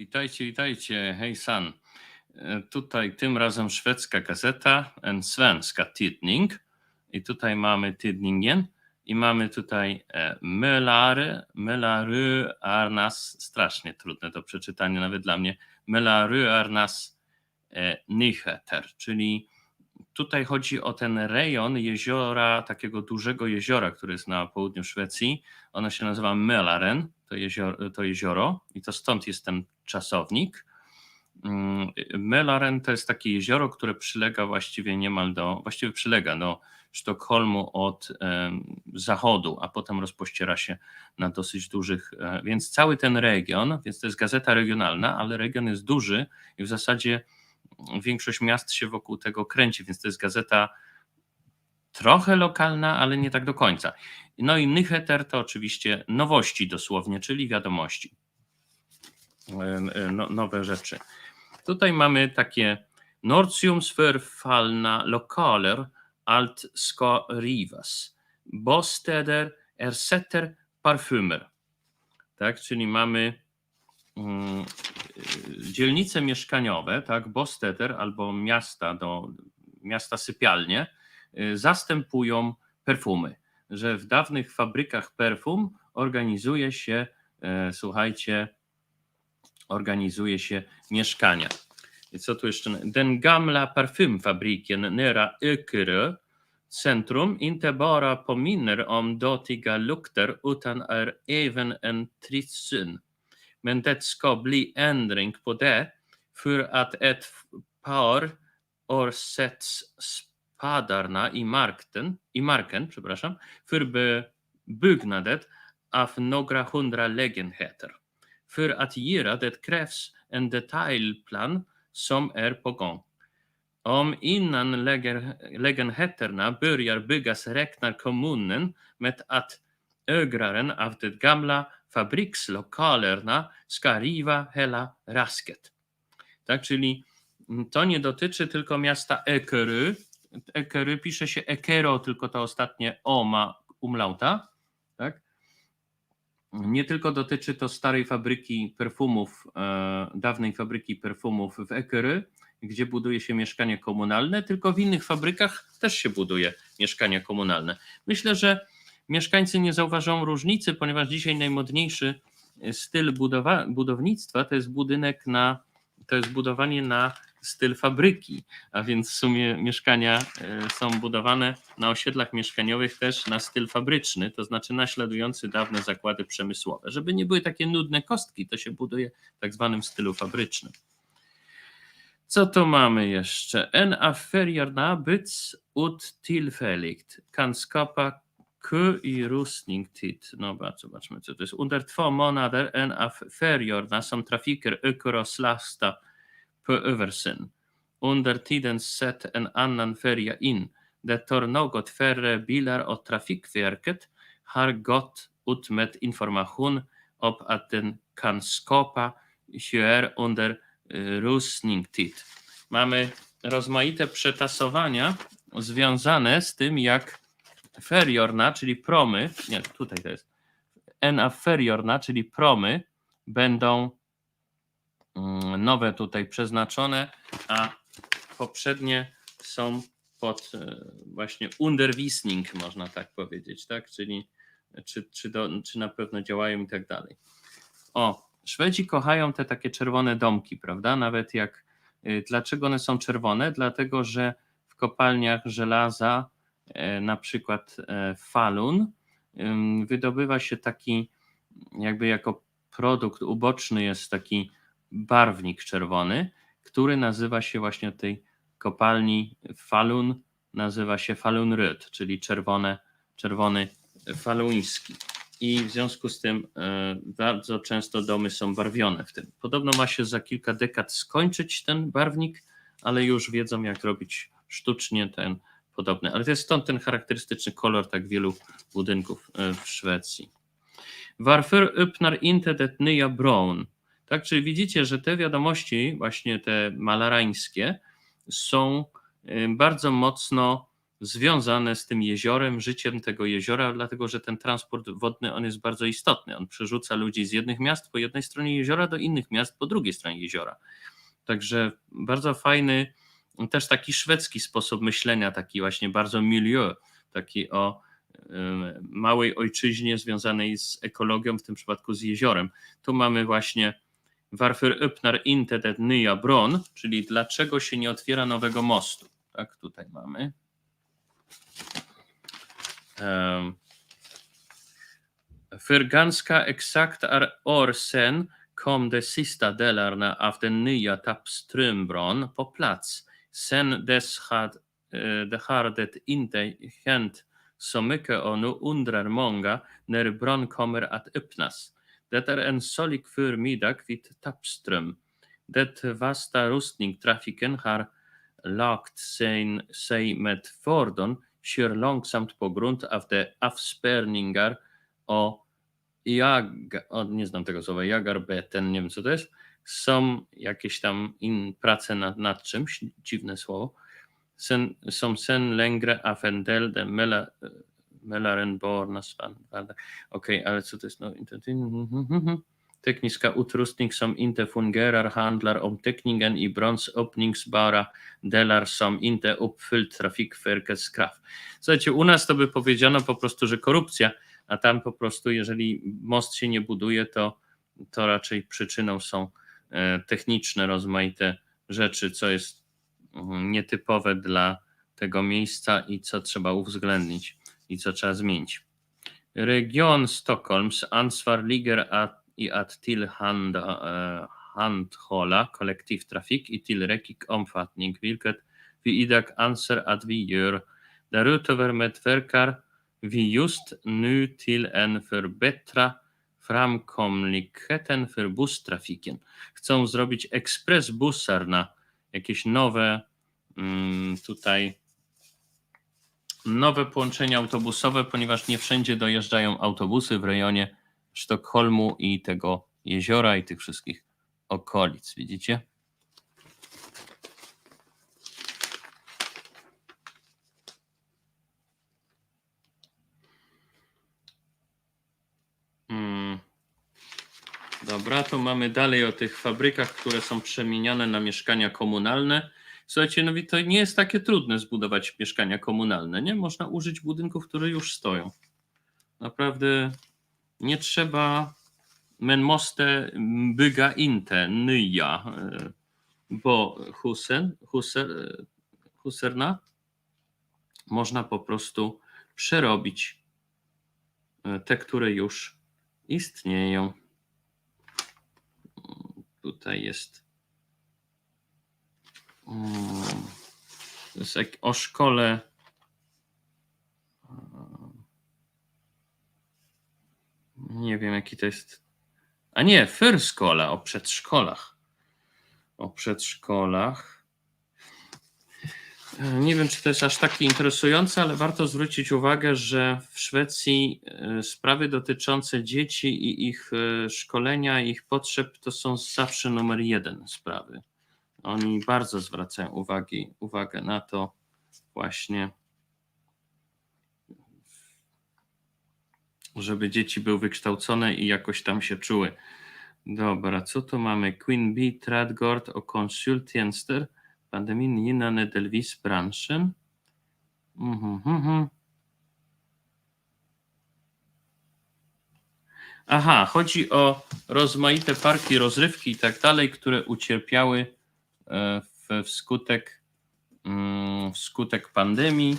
Witajcie, witajcie. Hej San. E, Tutaj tym razem szwedzka gazeta, en svenska tidning. I tutaj mamy tidningen i mamy tutaj e, Mölare, Mölary Arnas, strasznie trudne do przeczytania nawet dla mnie, Mölary Arnas e, Nyheter, czyli tutaj chodzi o ten rejon jeziora, takiego dużego jeziora, który jest na południu Szwecji. Ono się nazywa Mälaren, to jezioro, to jezioro i to stąd jest ten czasownik. Mm, Mälaren to jest takie jezioro, które przylega właściwie niemal do, właściwie przylega do Sztokholmu od zachodu, a potem rozpościera się na dosyć dużych, e, więc cały ten region, więc to jest gazeta regionalna, ale region jest duży i w zasadzie większość miast się wokół tego kręci, więc to jest gazeta trochę lokalna, ale nie tak do końca. No i Nyheter to oczywiście nowości dosłownie, czyli wiadomości, E, e, no, nowe rzeczy. Tutaj mamy takie Nordsjumsförfallna lokaler allt ska rivas. Bostäder ersätter parfumer. Tak, czyli mamy mm, y, dzielnice mieszkaniowe, tak, Bosteter albo miasta do miasta sypialnie y, zastępują perfumy. Że w dawnych fabrykach perfum organizuje się, e, słuchajcie, organizuje się mieszkania. I co tu jeszcze? Den gamla parfymfabriken nära Ökerö centrum inte bara påminner om dåtiga lukter utan är även en trivsel. Men det ska bli ändring på det för att ett par år sätts Padarna i marken, i marken przepraszam, för byggnadet av några hundra lägenheter. För att göra det krävs en detaljplan som är på gång. Om innan lägenheterna börjar byggas räknar kommunen med att ägaren av de gamla fabrikslokalerna ska riva hela rasket. Tak, czyli mm, to nie dotyczy tylko miasta Ekery. Ekery pisze się Ekero, tylko to ostatnie O ma umlauta. Tak? Nie tylko dotyczy to starej fabryki perfumów, e, dawnej fabryki perfumów w Ekery, gdzie buduje się mieszkanie komunalne, tylko w innych fabrykach też się buduje mieszkania komunalne. Myślę, że mieszkańcy nie zauważą różnicy, ponieważ dzisiaj najmodniejszy styl budowa- budownictwa to jest budynek na, to jest budowanie na styl fabryki, a więc w sumie mieszkania e, są budowane na osiedlach mieszkaniowych też na styl fabryczny, to znaczy naśladujący dawne zakłady przemysłowe. Żeby nie były takie nudne kostki, to się buduje w tak zwanym stylu fabrycznym. Co tu mamy jeszcze? En affärerna byts ut tillfälligt kan skapa kö i rusningstid. No ba- zobaczmy co to jest. Under två månader en affärerna som trafiker ökar översyn. Under tiden sätt en annan färja in. Det tar något färre bilar och Trafikverket har gått ut med information om att den kan skapa köer under eh, rusningstid. Mamy rozmaite przetasowania związane z tym, jak feriorna, czyli promy, nie, tutaj to jest, NA feriorna, czyli promy będą nowe tutaj przeznaczone, a poprzednie są pod e, właśnie undervisning, można tak powiedzieć, tak? Czyli czy, czy, do, czy na pewno działają i tak dalej. O, Szwedzi kochają te takie czerwone domki, prawda? Nawet jak, y, dlaczego one są czerwone? Dlatego, że w kopalniach żelaza, e, na przykład e, falun, wydobywa się taki, jakby jako produkt uboczny jest taki barwnik czerwony, który nazywa się właśnie tej kopalni falun, nazywa się falunröd, czyli czerwone, czerwony faluński. I w związku z tym e, bardzo często domy są barwione w tym. Podobno ma się za kilka dekad skończyć ten barwnik, ale już wiedzą, jak robić sztucznie ten podobny. Ale to jest stąd ten charakterystyczny kolor tak wielu budynków e, w Szwecji. Varför öppnar inte det nya bron? Tak, czyli widzicie, że te wiadomości, właśnie te malarańskie, są y, bardzo mocno związane z tym jeziorem, życiem tego jeziora, dlatego że ten transport wodny on jest bardzo istotny. On przerzuca ludzi z jednych miast po jednej stronie jeziora do innych miast po drugiej stronie jeziora. Także bardzo fajny, też taki szwedzki sposób myślenia, taki właśnie bardzo milieu, taki o y, małej ojczyźnie związanej z ekologią, w tym przypadku z jeziorem. Tu mamy właśnie Varför öppnar inte det nya bron, czyli dlaczego się nie otwiera nowego mostu. Tak, tutaj mamy. Um, för ganska exakt är år sedan kom de sista delarna av den nya Tappströmbron på plats. Sen dess had, det har det inte hänt så mycket och nu undrar många när bron kommer att öppnas. Det är en solig förmiddag vid Tappström. Det vasta rustningstrafiken har lagt sig, sig med fordon kör långsamt på grund av de avspärrningar och jag, o, nie znam tego słowa, jagarbeten, nie wiem co to jest, są jakieś tam in, prace nad, nad czymś, dziwne słowo, sen, są sen längre av en del de mela, Mellarenbornas Okej, ale co to jest? No, Tekniska utrustning som inte fungerar handlar om täckningen i bromsöppningsbara delar som inte uppfyllt Trafikverkets krav. Słuchajcie, u nas to by powiedziano po prostu, że korupcja, a tam po prostu, jeżeli most się nie buduje, to, to raczej przyczyną są e, techniczne, rozmaite rzeczy, co jest mm, nietypowe dla tego miejsca i co trzeba uwzględnić i co trzeba zmienić. Region Stockholms ansvar ligger att, i att tillhanda, eh, handhålla kollektivtrafik i tillräcklig omfattning, vilket vi idag anser att vi gör. Därutöver medverkar vi just nu till en förbättra framkomligheten för busstrafiken. Chcą zrobić ekspresbussar na jakieś nowe mm, tutaj nowe połączenia autobusowe, ponieważ nie wszędzie dojeżdżają autobusy w rejonie Sztokholmu i tego jeziora i tych wszystkich okolic. Widzicie? Hmm. Dobra, to mamy dalej o tych fabrykach, które są przemieniane na mieszkania komunalne. Słuchajcie, no to nie jest takie trudne zbudować mieszkania komunalne, nie? Można użyć budynków, które już stoją. Naprawdę nie trzeba men måste bygga inte nya, e, bo husen, huser, huserna można po prostu przerobić e, te, które już istnieją. Tutaj jest. To jest jak o szkole. Nie wiem, jaki to jest. A nie, Fyrskola, o przedszkolach. O przedszkolach. Nie wiem, czy to jest aż takie interesujące, ale warto zwrócić uwagę, że w Szwecji e, sprawy dotyczące dzieci i ich e, szkolenia, ich potrzeb to są zawsze numer jeden sprawy. Oni bardzo zwracają uwagi, uwagę na to właśnie, żeby dzieci były wykształcone i jakoś tam się czuły. Dobra, co tu mamy? Queen Bee Tradgård o konsulttjänster, pandemin innan delvis branschen. Mhm, mhm. Aha, chodzi o rozmaite parki rozrywki i tak dalej, które ucierpiały wskutek, mm, wskutek pandemii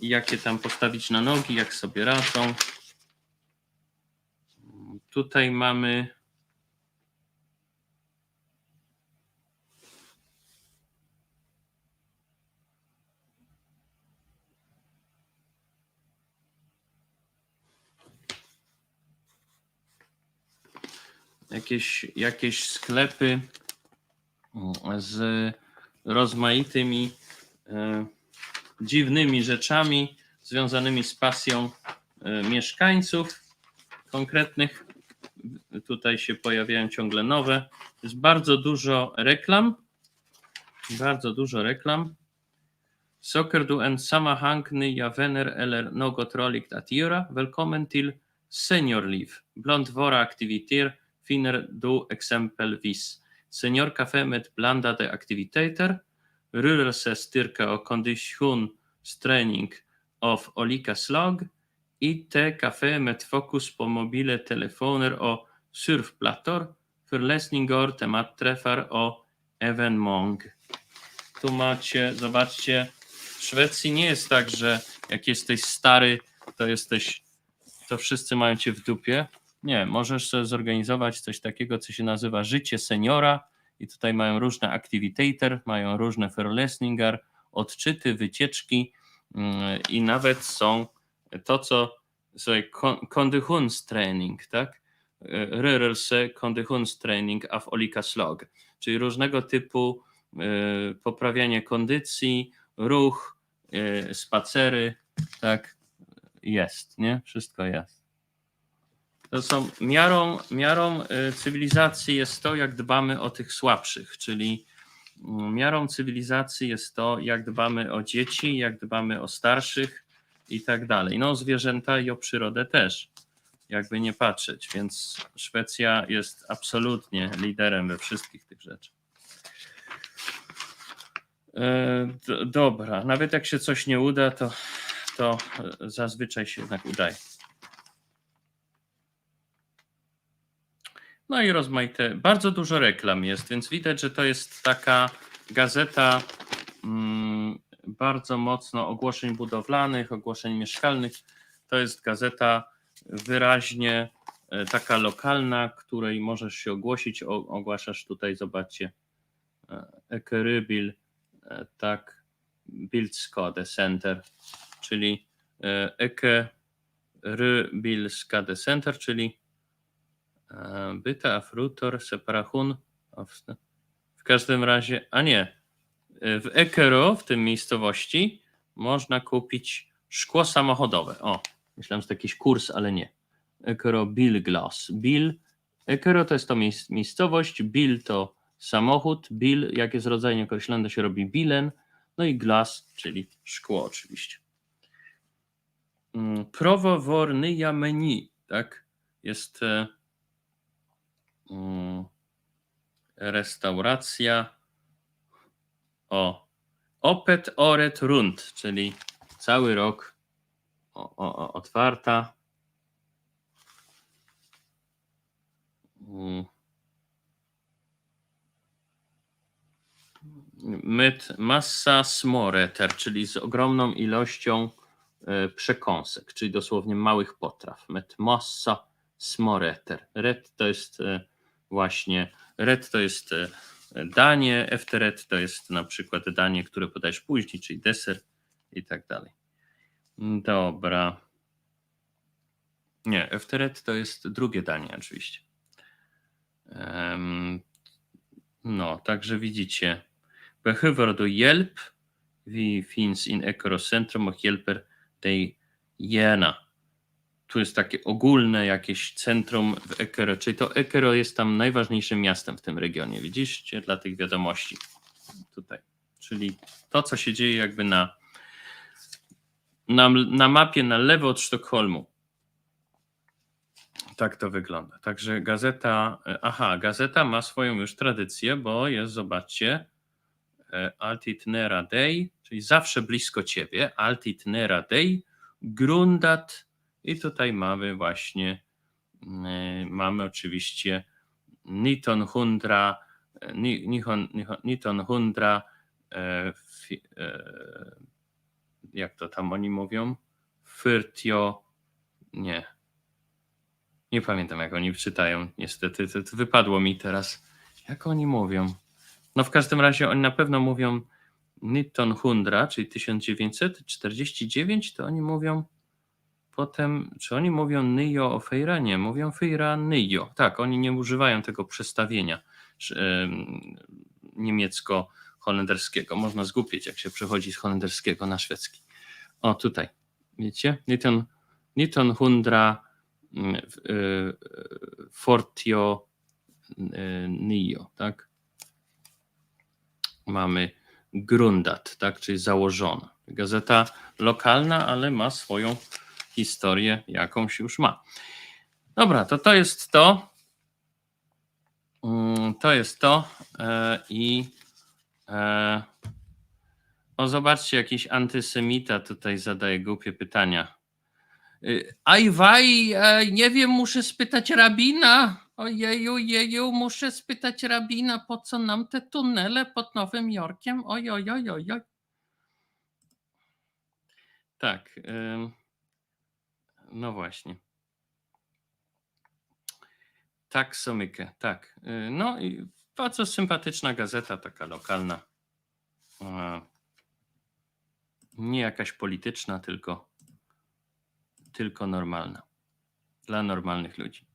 i tam postawić na nogi, jak sobie radzą. Tutaj mamy jakieś, jakieś sklepy z rozmaitymi e, dziwnymi rzeczami związanymi z pasją e, mieszkańców konkretnych. Tutaj się pojawiają ciągle nowe. Jest bardzo dużo reklam. Bardzo dużo reklam. Socker du en sammanhang nya vänner eller något roligt att göra? Välkommen till Seniorliv. Bland våra aktiviteter finner du exempelvis Seniorcafé med blandade aktiviteter, rörelse, styrka och konditionsträning av olika slag, IT-café med fokus på mobiltelefoner och surfplattor, föreläsningar, tematträffar och evenemang. Tu macie, zobaczcie, w Szwecji nie jest tak, że jak jesteś stary, to jesteś, to wszyscy mają cię w dupie. Nie, możesz zorganizować coś takiego, co się nazywa życie seniora i tutaj mają różne activitator, mają różne föreläsningar, odczyty, wycieczki mm, i nawet są to, co sobie kon- konditionstraining, tak? E, Rörelse, konditionstraining av olika slag, czyli różnego typu e, poprawianie kondycji, ruch, e, spacery, tak? Jest, nie? Wszystko jest. Są miarą, miarą e, cywilizacji jest to, jak dbamy o tych słabszych, czyli mm, miarą cywilizacji jest to, jak dbamy o dzieci, jak dbamy o starszych i tak dalej. No, o zwierzęta i o przyrodę też, jakby nie patrzeć, więc Szwecja jest absolutnie liderem we wszystkich tych rzeczach. E, Dobra, nawet jak się coś nie uda, to, to e, zazwyczaj się jednak udaje. No i rozmaite, bardzo dużo reklam jest, więc widać, że to jest taka gazeta mm, bardzo mocno ogłoszeń budowlanych, ogłoszeń mieszkalnych. To jest gazeta wyraźnie e, taka lokalna, której możesz się ogłosić. Ogłaszasz tutaj, zobaczcie, e, Ekerybil, e, tak, Bildskade Center, czyli Ekerybilskade Center, czyli Byta Afrutor Separachun. W każdym razie, a nie, w Ekero, w tym miejscowości, można kupić szkło samochodowe. O, myślałem, że to jakiś kurs, ale nie. Ekero Bill Glass. Bill, Ekero to jest to miejsc- miejscowość, Bill to samochód, Bill, jak jest rodzaj określony, to się robi bilen, no i glass, czyli szkło oczywiście. Mm, Prowowornyja menu, tak? Jest e, restauracja. O, Opet Oret Rund, czyli cały rok o, o, o, otwarta. Mm. Myt massa smoreter, czyli z ogromną ilością e, przekąsek, czyli dosłownie małych potraw. Myt massa smoreter. Red to jest e, właśnie, red to jest e, danie, efteret to jest na przykład danie, które podajesz później, czyli deser i tak dalej. Dobra. Nie, efteret to jest drugie danie oczywiście. No, także widzicie. Behöver du hjälp? Vi finns in Ekerocentrum och hjälper dig gärna. Tu jest takie ogólne jakieś centrum w Ekero, czyli to Ekero jest tam najważniejszym miastem w tym regionie. Widzicie, dla tych wiadomości tutaj. Czyli to, co się dzieje jakby na, na, na mapie na lewo od Sztokholmu. Tak to wygląda. Także gazeta, e, aha, gazeta ma swoją już tradycję, bo jest, zobaczcie, e, Altit Nera Day, czyli zawsze blisko ciebie, Altit Nera Day, Grundat i tutaj mamy właśnie, e, mamy oczywiście Niton Hundra, Ni- Nihon, Nihon, Niton Hundra, e, e, jak to tam oni mówią? Fyrtio, nie, nie pamiętam jak oni czytają, niestety, to, to wypadło mi teraz. Jak oni mówią? No w każdym razie oni na pewno mówią Nitton Hundra, czyli 1949, to oni mówią potem, czy oni mówią Nyjo o Fejra? Nie, mówią Fejra Nyjo. Tak, oni nie używają tego przestawienia niemiecko-holenderskiego. Można zgubić, jak się przechodzi z holenderskiego na szwedzki. O, tutaj, wiecie? Nitton, Nitton Hundra mm, y, Fortio y, Nio, tak? Mamy Grundat, tak? Czyli założona. Gazeta lokalna, ale ma swoją historię, jakąś już ma. Dobra, to to jest to. Mm, To jest to. e, I e, o, zobaczcie, jakiś antysemita tutaj zadaje głupie pytania. Y, Ajwaj, nie wiem, muszę spytać rabina. Ojeju, jeju, muszę spytać rabina, po co nam te tunele pod Nowym Jorkiem? Oj, oj, oj, oj, oj. Tak. No właśnie. Tak, Somykę, tak. Y, No i bardzo sympatyczna gazeta, taka lokalna. Nie jakaś polityczna, tylko, tylko normalna. Dla normalnych ludzi.